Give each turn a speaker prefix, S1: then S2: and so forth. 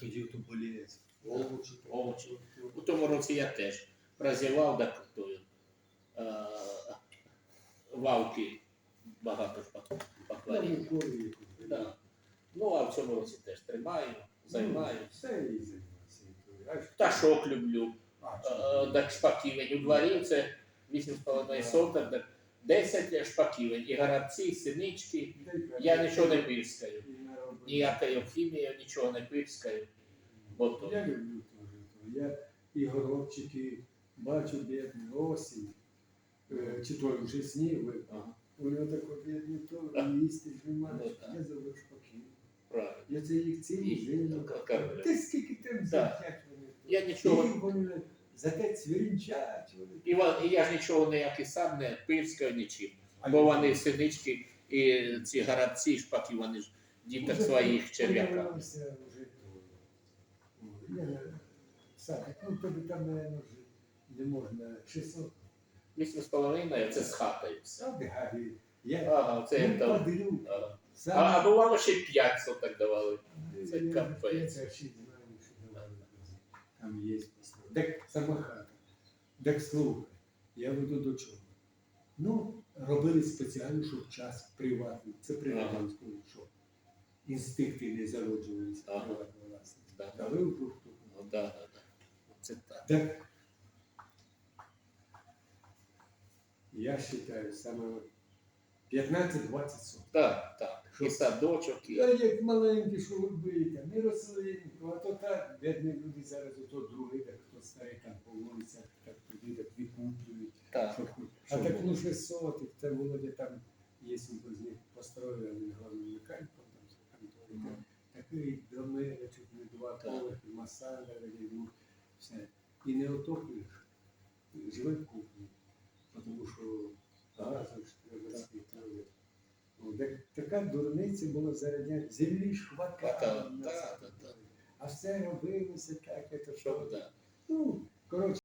S1: тоді то боліється. Овочі.
S2: Овочі. У тому році я теж прозівав так тою. Е, вавки багато ж пок- Да. Ну, а в цьому році теж тримаю, займаю.
S1: Все і займається. Аж
S2: Пташок люблю.
S1: А,
S2: Е, Так шпаківень. У дворі це 8,5 соток, 10 шпаківень. І горобці, і синички. Я нічого не пирскаю. Ніякою хімією нічого не пирскаю. Бо то.
S1: Я люблю теж. Я і горобчики бачу бідний осінь. Е, Чи то вже сніг.
S2: Ага,
S1: У нього тако бідний то їсти ж немає.
S2: Ну.
S1: Я зробив шпаки.
S2: правильно.
S1: Я це їх цілу
S2: І-
S1: зиму. Ти скільки тим вони.
S2: Я нічого.
S1: Зате цвірінчать. вони.
S2: І, і я ж нічого ніякий сам не пирскаю нічим. Бо вони синички і ці горобці, шпаки, вони ж діток
S1: Уже
S2: своїх черв'яка.
S1: появився вже то. О, Я Сакать, ну тобі там, мабуть, вже не можна 600.
S2: Вісім з половиною це з хатою все.
S1: Сади гарі. Я
S2: Ага, це
S1: не.
S2: А, а бувало ще й 5 соток давали. це капець.
S1: п'ять, а шість знаю, що давали. Там є послуги. Так сама хата. Так слухай, я веду до чого. Ну, робили спеціально, щоб час приватний. Це при
S2: Ага.
S1: що інстинкти не зароджувалися
S2: Ага.
S1: приватної власності.
S2: Да.
S1: Дали в руку.
S2: Ну, да, да, да. Це так.
S1: Так, я вважаю, саме 15-20 соток.
S2: Так, так. І садочок,
S1: Я як маленький, що робити, не рослинку, а то так, бідні люди зараз, ото другий, так хто стає там по вулицях, так туди, так викуплюють.
S2: так.
S1: що хоч. А
S2: Що
S1: так ну 600, це Володя там, б з них построїли, він головним механіком, там, там, там,
S2: Мгм.
S1: такий доми, чуть не два
S2: Так.
S1: поверхи, масажа, ну, все. І не отоплюєш, живе в кухні, тому що газу ж треба світло. Ну, так, така дурниця була зарядня. Землі ж
S2: Хватало.
S1: А все робилося так, це що. Ну, коротше.